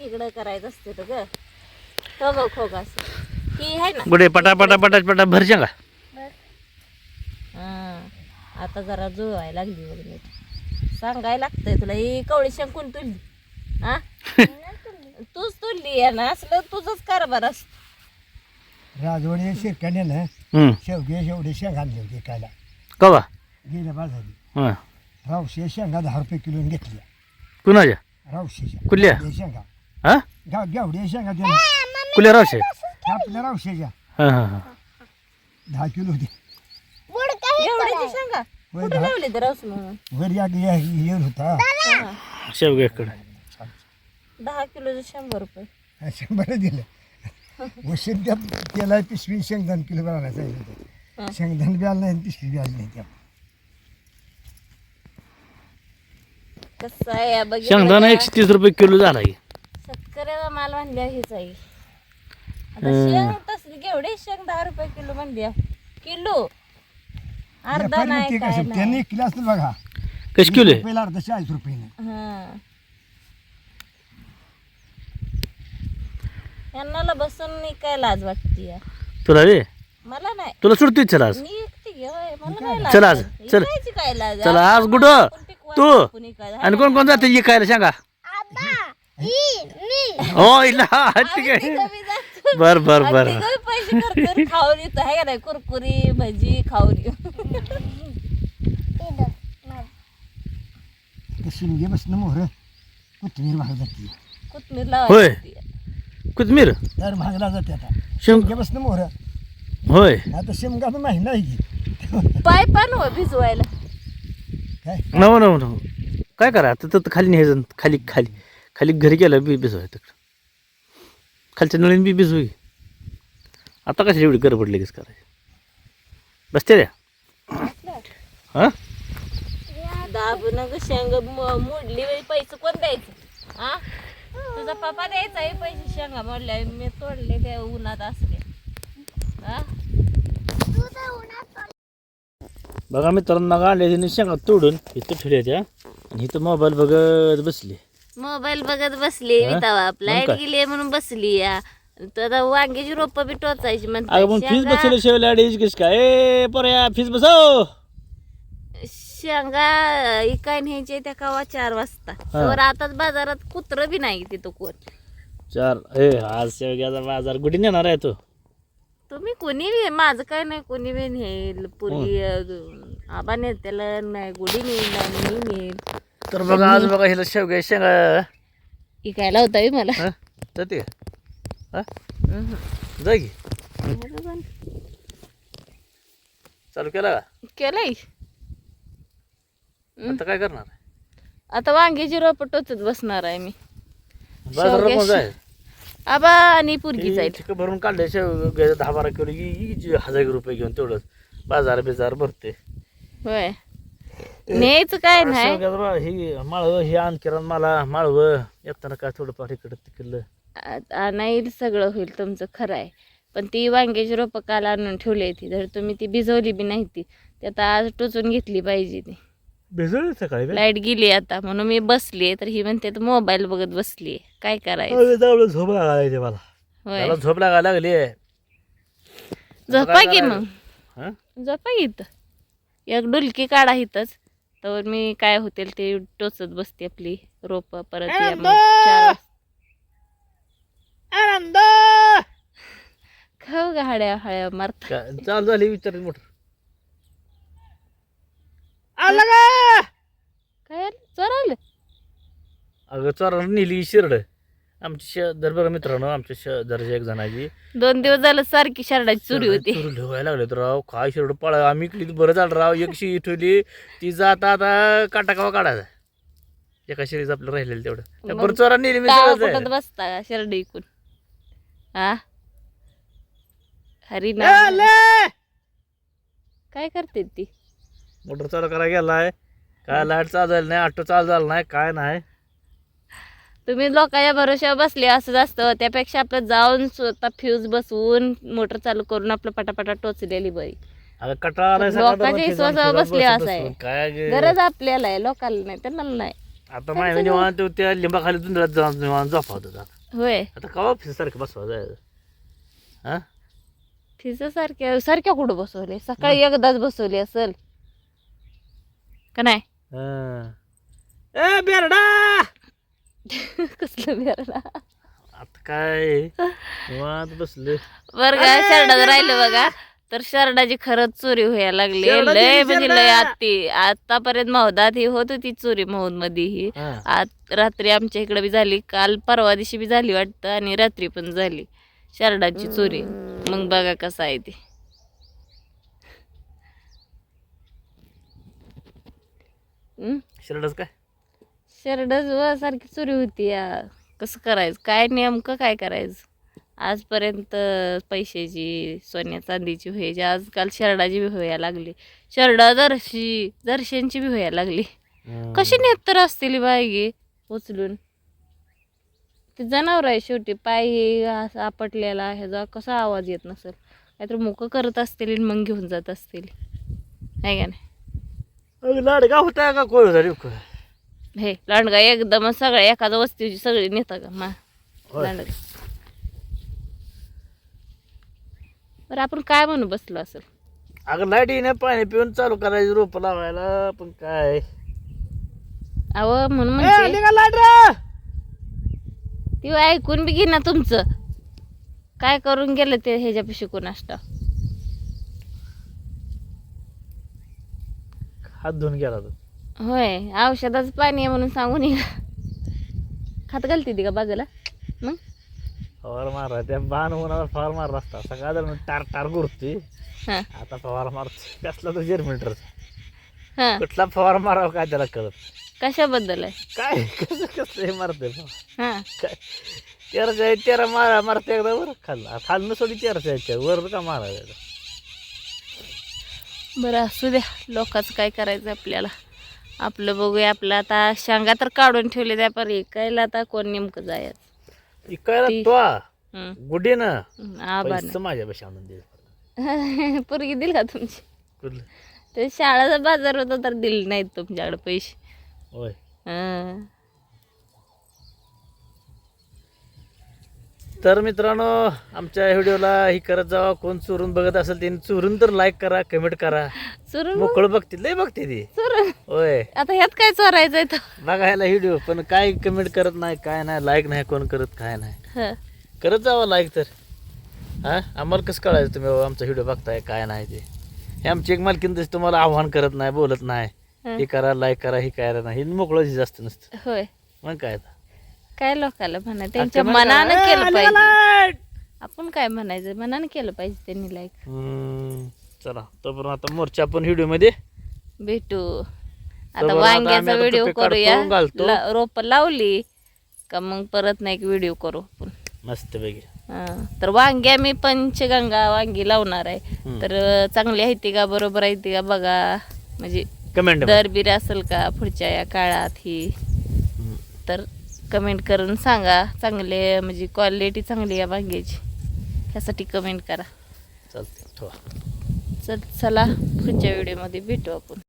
इकडं करायचं असते तर ग. खोग असं. ही आहे ना. गुडे पटा पटा पटा पटा भर का हा. आता जरा जुळवायला लागली बघ नीट. सांगायला लागतंय तुला ही कवळी शंकून तुलली. हा तूच तुलली आहे ना असलं तुझंच कारभार असत. राजवाडी शिरकाने ना हम्म शेवगे शेवडे शेंग आणले होते कायला कवा गेल्या बाजारी. हां. रावशे शेंगा दहा रुपये किलो घेतल्या. कुणाच्या? रावशेच्या. कुठल्या? शेंगा. हां? गाव गावडे शेंगा ना कुल्या रावशे? आपल्या रावशेच्या हां हां हां. दहा किलो होते सांगा कुठे दहा. लावली तर राऊस म्हणून? वर या या- येऊन होता. हा. शेवग्याकडे दहा किलोचं शंभर रुपये. हा, शंभर दिलं. वशीन त्या त्याला पिशवी शेंगदाण किलो हा. सांगितलं शेंगदाण बी आलं नाही आणि पिशवी बी आली नाही त्या. कसं आहे या बघितलं शेंगदाणा का? एकशे तीस रुपये किलो झाला शेतकऱ्याला माल म्हणल्या हेच आहे आता. शेंग तसली केवढे शेंग दहा रुपये किलो म्हणल्या किलो? अर्धा नाही काय त्यांनी नाही किलो असतं बघा. कशी किलो आहे? पहिला अर्धा चाळीस रुपये हा. यांना बसून मी काय लाज वाटते. तुला रे? मला नाही. तुला सुटतोय चल आज. मी एकटी घे होय, मला काय लाज चल आज, वाटते. चल. इकायची काय लाज? चल? आज कुठं? तू? इकायचं. आणि कोण कोण जाते? इकायला सांगा. हो इला ठीक आहे. बर बर बर. पैसे खाऊन येतो आहे का नाही? कुरकुरी भजी ते शिमगे बसणं मोहर. कोथिंबीर महाग जाते. कोथमीर होय. कोथमीर तर महागला जाते आता. शेंग शिमगे बसणं मोहर. होय. आता शिमगा तर महिना आहे की. पाय पण हो भिजवायला. काय? नव नव नव. काय करा? आता तर खाली न्यायचं खाली खाली. खाली घरी गेलं बी भिजवाय तिकडं. खालच्या नळीन बी भिजवी. आता कशी एवढी गडबड लगेच करायची? बसते द्या हां? दाबून शेंग मोडली पैसे कोण द्यायचं? हा? तुझा पप्पा द्यायचा आहे पैसे शेंगा मोडल्या मी तोडले त्या उन्हात असले. हा? बघा मित्रांनो तिने शेंगा तोडून इथं ठेवल्या त्या. आणि इथं मोबाईल बघत बसली. मोबाईल बघत बसली हा? वितावा मग लाइट काय? गेली म्हणून बसली या. तर आता वांग्याची रोप बी टोचायची अगं मग फीस किस काय? ए पर्या फीस बसव. शेंगा इकाय न्यायचे त्या कवा चार वाजता. तर आताच बाजारात कुत्र बी नाही तिथं कोण. चार ए आज शेवग्याचा बाजार गुढी नेणार आहे तो? तुम्ही कोणी बी माझं काय नाही कोणी बी नेईल. पुरी आबा नेत्याला नाही गुढी नेईल नाही मी नेईल. तर बघा आज बघा हिला शेवग्या शेंगा इकायला होता बी मला. हा? जाते का हा. जा की. चालू केला का? केलंय. आता काय करणार? आता वांग्याची रोप टोचत बसणार आहे मी. बाजारात जाय. आबा आणि पुरगी जाईल. भरून काढले शेवग्याचं दहा बारा किलो जी हजार रुपये घेऊन तेवढंच बाजार बिजार भरते. होय. न्यायचं काय नाही? बा- हे माळव हे आण किराण मला माळव. येताना काय थोडं पाठ इकडं तिकडलं. आ- नाही सगळं होईल तुमचं खरं आहे. पण ती वांग्याची रोपं काल आणून ठेवली ती जर तुम्ही ती भिजवली बी नाही ती ती आता आज टोचून घेतली पाहिजे ती. भेसळ सकाळी? लाइट गेली आता. म्हणून मी बसली तर ही म्हणते मोबाईल बघत बसली काय करायचं? अरे झोप लागायची मला. होय. त्याला झोप लागायला लागली झोपा की मग? हा? झोपा की इथं. एक डुलकी काढा इथंच. तर मी काय होतील ते टोचत बसते आपली रोप परत चार. आनंद! खाऊ गाड्या हळ्या मारत. चालू झाली विचार मोटर. आला का? काय चोर आलं? अगं चोरानं नेली शिरड. आमची शेजार बघा मित्रांनो आमच्या शेजारची एक जणाची. दोन दिवस झालं सारखी शरडाची चोरी होती. चोरी ठेवायला लागले तर राव. काय शिरड पळा आम्ही इकली बरं झालं राव. एक शिरी ठेवली ती जाता आता काटा कावा काढायचा. एका शिरीच आपलं राहिलेलं तेवढं. बरं चोरा नेली मी सगळं बसता शरड इकून? हा हरी. ना आले! काय करते ती? मोटर चालू करायला गेलाय. काय लाइट चालू झाली नाही ऑटो चालू झाला नाही काय नाही. तुम्ही लोकांच्या भरोश्यावर बसले असं असतं. त्यापेक्षा आपलं जाऊन स्वतः फ्यूज बसवून मोटर चालू करून आपलं पटापटा टोचलेली बरी अगं कटाळा आलाय लोकांच्या विश्वासावर बसले बसून असं आहे. बसून. काय गे- गरज आपल्याला आहे लोकांना नाही त्यांना नाही. आता निवांत त्या लिंबाखाली जाऊन निवांत झोपावत होता होय. आता कवा सारखं बसवा जायचं? हा? तिचं सारख्या सारख्या कुठं बसवले? सकाळी एकदाच बसवली असेल. का नाही? हा. ए बेरडा! कसलं बियाणं आता काय? निवांत बसले. बरं का शर्टाचं राहिलं बघा. तर शर्टाची खरंच चोरी व्हायला लागली. लय म्हणजे लय. आत्ती. आतापर्यंत महोदात ही होत होती चोरी महोदमध्ये ही. हा. आज रात्री आमच्या इकडे बी झाली. काल परवा दिवशी बी झाली वाटतं आणि रात्री पण झाली. शर्टाची चोरी. मग बघा कसं आहे ते. हं? शिरडच काय? शर्टच व सारखी चोरी होती या. कसं करायचं? काय नेमकं काय करायचं? आजपर्यंत पैशाची सोन्या चांदीची व्हायची आजकाल शर्टाची बी व्हायला लागली. शर्ट जर्शी जर्शींची बी व्हायला लागली. कशी नेत तर असतील बायगे? उचलून. ते जनावर आहे शेवटी. पाय हे असं आपटलेला ह्याचा कसा आवाज येत नसेल? काहीतरी मुकं करत असतील आणि मग घेऊन जात असतील. आहे का नाही? अगं लाडका होता का कोळ झाली हे लांडगा एकदम सगळ्या एखाद्या वस्तीची सगळी नेता का मा. लांडगा. बरं आपण काय म्हणू बसलो असेल? अगं लाइट येणे पाणी पिऊन चालू करायची रोप लावायला पण काय? अव म्हणून ए, म्हणजे निघा लाइट रे! ती ऐकून बी घे ना तुमचं. काय करून गेलं ते ह्याच्यापाशी कोणाष्टा हात धुवून गेला तो. होय औषधाचं पाणी आहे म्हणून सांगून ये. खात घालते ती का बाजूला मग? फवार मारा त्या बाण होणार फवार मारला असता. सकाळ टार टार गुरतोय. हां. आता फवार मारतो कसला तो जेरमीटर हां. कुठला फवार मारावा काय त्याला कळत? कशाबद्दल आहे? काय? कसं कसं हे मारते हां. काय? आहे, तेरा मारा मारते एकदा वर. खाल्ला. खाल्लं सोडी तेराच्या याच्या वर का मारायला? बरं असू द्या. लोकांचं काय करायचं आपल्याला? आपलं बघूया आपलं आता शांगा तर काढून ठेवले त्या पर. ऐकायला आता कोण नेमकं जायचं? इकायला ती- तो हं. गुढी ना आबा पैसे माझ्या पैसे आणून दे नाही पोरगी दिल का तुमची? कुठलं? ते शाळाचा बाजार होता तर दिले नाहीत तुमच्याकडे पैसे. होय. हं. तर मित्रांनो आमच्या व्हिडिओला ही करत जावा. कोण चोरून बघत असेल त्यांनी चोरून तर लाईक करा कमेंट करा. चोरून मोकळं बघतील लय बघते ती. चोरून. होय. आता ह्यात काय चोरायचं आहे तर बघायला व्हिडिओ पण काय कमेंट करत नाही काय नाही लाईक नाही कोण करत काय नाही. हं. करत जावा लाईक तर. हा? आम्हाला कसं कळायचं तुम्ही आमचा व्हिडिओ बघताय काय नाही ते. हे आमची एक मालकीन तशी तुम्हाला आव्हान करत नाही बोलत नाही. हं. करा लाईक करा हे काय नाही हे मोकळं जास्त नसतं. होय. मग काय आता. काय लोकाला म्हणा त्यांच्या. मनानं केलं पाहिजे. आपण काय म्हणायचं? मनानं केलं पाहिजे त्यांनी लाईक हम्म, चला. तोपर्यंत आता मोर्चा आपण व्हिडिओमध्ये भेटू. तर आता वांग्याचा व्हिडिओ करूया. रोप लावली का मग परत नाही व्हिडिओ करू आपण? मस्त हं. तर वांग्या मी पंचगंगा वांगी लावणार आहे. तर चांगली आहे ती का? बरोबर आहे ती का? बघा. म्हणजे कमेंट दर बीर असेल का? पुढच्या या काळात ही. तर कमेंट करून सांगा. चांगले म्हणजे क्वालिटी चांगली आहे वांग्याची. त्यासाठी कमेंट करा. चालते चल चला पुढच्या व्हिडिओमध्ये भेटू आपण.